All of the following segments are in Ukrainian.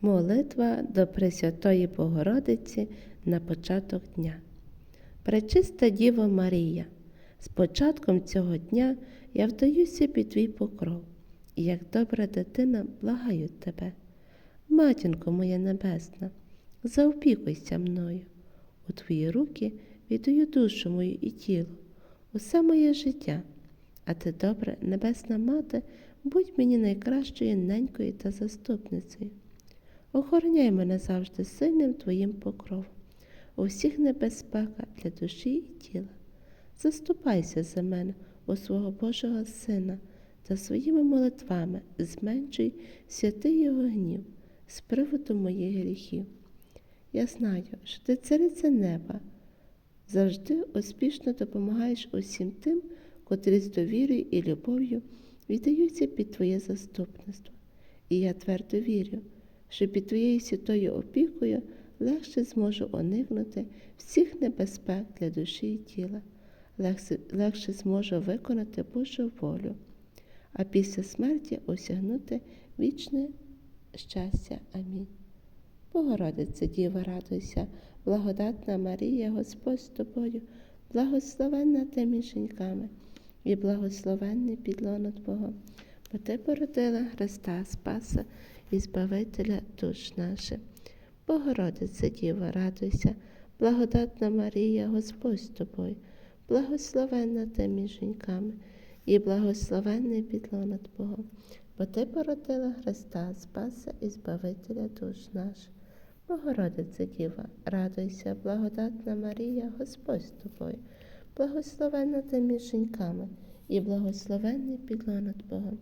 Молитва до Пресвятої Богородиці на початок дня. Пречиста Діво Марія, з початком цього дня я вдаюся під твій покров, і як добра дитина благаю тебе. Матінко моя небесна, заопікуйся мною. У твої руки віддаю душу мою і тіло, усе моє життя. А ти, добра, небесна мати, будь мені найкращою ненькою та заступницею. Охороняй мене завжди сильним Твоїм покровом, у всіх небезпеках для душі і тіла. Заступайся за мене у свого Божого Сина та своїми молитвами зменшуй святий його гнів з приводу моїх гріхів. Я знаю, що ти цариця неба, завжди успішно допомагаєш усім тим, котрі з довірою і любов'ю віддаються під Твоє заступництво. І я твердо вірю, що під Твоєю святою опікою легше зможу уникнути всіх небезпек для душі і тіла, легше, легше зможу виконати Божу волю, а після смерті осягнути вічне щастя. Амінь. Богородице, Діва, радуйся, благодатна Марія, Господь з тобою, благословенна ти між жінками, і благословенний підлоно Твого, бо ти породила Христа Спаса і Збавителя душ наших. Богородице, Діва, радуйся, благодатна Марія, Господь з тобою, благословенна ти між жінками, і благословенний підлона Твого, бо ти породила Христа, Спаса і Збавителя душ наших. Богородице Діва, радуйся, благодатна Марія, Господь з тобою, благословенна ти між жінками, і благословенний підлона Твого,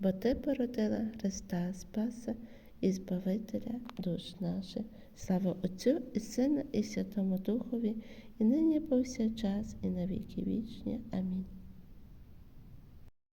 бо ти породила Христа, Спаса і Збавителя душ наших. Слава Отцю і Сину, і Святому Духові, і нині повсякчас, і на віки вічні. Амінь.